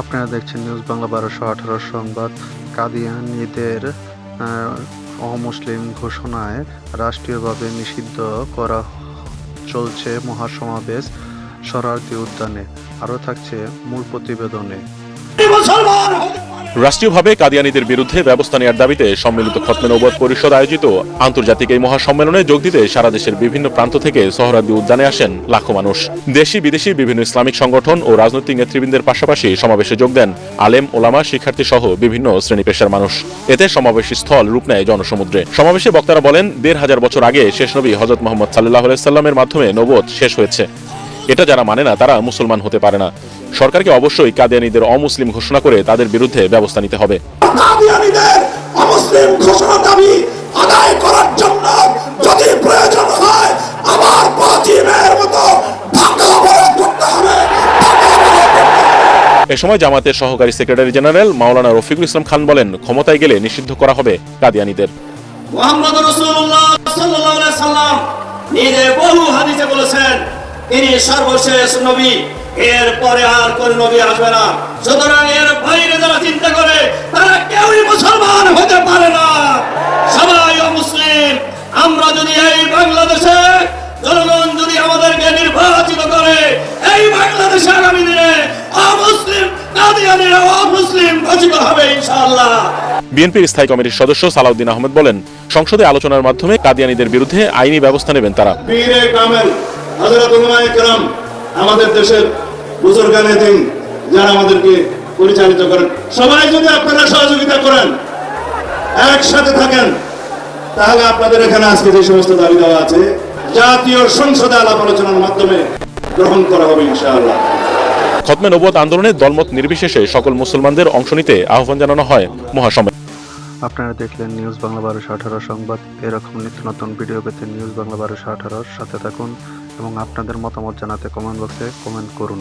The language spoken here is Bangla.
আপনারা দেখছেন নিউজ বাংলা বারোশো আঠারো সংবাদ। কাদিয়ানিদের অমুসলিম ঘোষণায় রাষ্ট্রীয়ভাবে নিষিদ্ধ করা চলছে মহাসমাবেশ শরার্থী উদ্যানে। আরও থাকছে মূল প্রতিবেদনে। রাষ্ট্রীয়ভাবে কাদিয়ানীদের বিরুদ্ধে ব্যবস্থা নেওয়ার দাবিতে সম্মিলিত খতমে নবদ পরিষদ আয়োজিত। আন্তর্জাতিক এই মহাসম্মেলনে যোগ দিতে সারা দেশের বিভিন্ন প্রান্ত থেকে সোহরাদি উদ্যানে আসেন লাখো মানুষ। দেশি বিদেশি বিভিন্ন ইসলামিক সংগঠন ও রাজনৈতিক নেতৃবৃন্দের পাশাপাশি সমাবেশে যোগ দেন আলেম, ওলামা শিক্ষার্থী সহ বিভিন্ন শ্রেণি পেশার মানুষ। এতে সমাবেশ স্থল রূপ নেয় জনসমুদ্রে। সমাবেশে বক্তারা বলেন, দেড় হাজার বছর আগে শেষ নবী হজরত মোহাম্মদ সাল্লাহ সাল্লামের মাধ্যমে নবদ শেষ হয়েছে। এটা যারা মানে না তারা মুসলমান হতে পারে না। সরকারকে অবশ্যই কাদিয়ানিদের অমুসলিম ঘোষণা করে তাদের বিরুদ্ধে ব্যবস্থা নিতে হবে। কাদিয়ানীদের অমুসলিম ঘোষণা দাবি আদায় করার জন্য যদি প্রয়োজন হয় আবার পশ্চিমের মতো ঢাকা অবরোধ করতে হবে। এ সময় জামাতের সহকারী সেক্রেটারি জেনারেল মাওলানা রফিকুল ইসলাম খান বলেন ক্ষমতায় গেলে নিষিদ্ধ করা হবে কাদিয়ানিদের। মোহাম্মদ রসুল্লাহ সাল্লাল্লাহু আলাইহি সাল্লাম নিজে বহু হাদিসে বলেছেন তিনি সর্বশেষ নবী। এর পরে আর কোন নবী আসবে না। সুতরাং এর বাইরে যারা চিন্তা করে তারা কেউই মুসলমান হতে পারে না। সবাই মুসলিম আমরা যদি এই বাংলাদেশে জনগণ যদি আমাদেরকে নির্বাচিত করে এই বাংলাদেশে আগামী দিনে অমুসলিম কাদিয়ানিরা অমুসলিম ঘোষিত হবে ইনশাআল্লাহ। বিএনপির স্থায়ী কমিটির সদস্য সালাউদ্দিন আহমেদ বলেন সংসদে আলোচনার মাধ্যমে কাদিয়ানিদের বিরুদ্ধে আইনি ব্যবস্থা নেবেন তারা। কেরাম আমাদের দেশের বুজুর্গানে দিন যারা আমাদেরকে পরিচালিত করেন। সবাই যদি আপনারা সহযোগিতা করেন একসাথে থাকেন তাহলে আপনাদের এখানে আজকে যে সমস্ত দাবি দেওয়া আছে জাতীয় সংসদে আলাপ আলোচনার মাধ্যমে গ্রহণ করা হবে ইনশাআল্লাহ। খতমে নবত আন্দোলনে দলমত নির্বিশেষে সকল মুসলমানদের অংশ নিতে আহ্বান জানানো হয় মহাসম্মেলনে আপনারা দেখলেন নিউজ বাংলা বারোশো আঠারো সংবাদ। এরকম নিত্য নতুন ভিডিও পেতে নিউজ বাংলা বারোশো আঠারোর সাথে থাকুন। এবং আপনাদের মতামত জানাতে কমেন্ট বক্সে কমেন্ট করুন।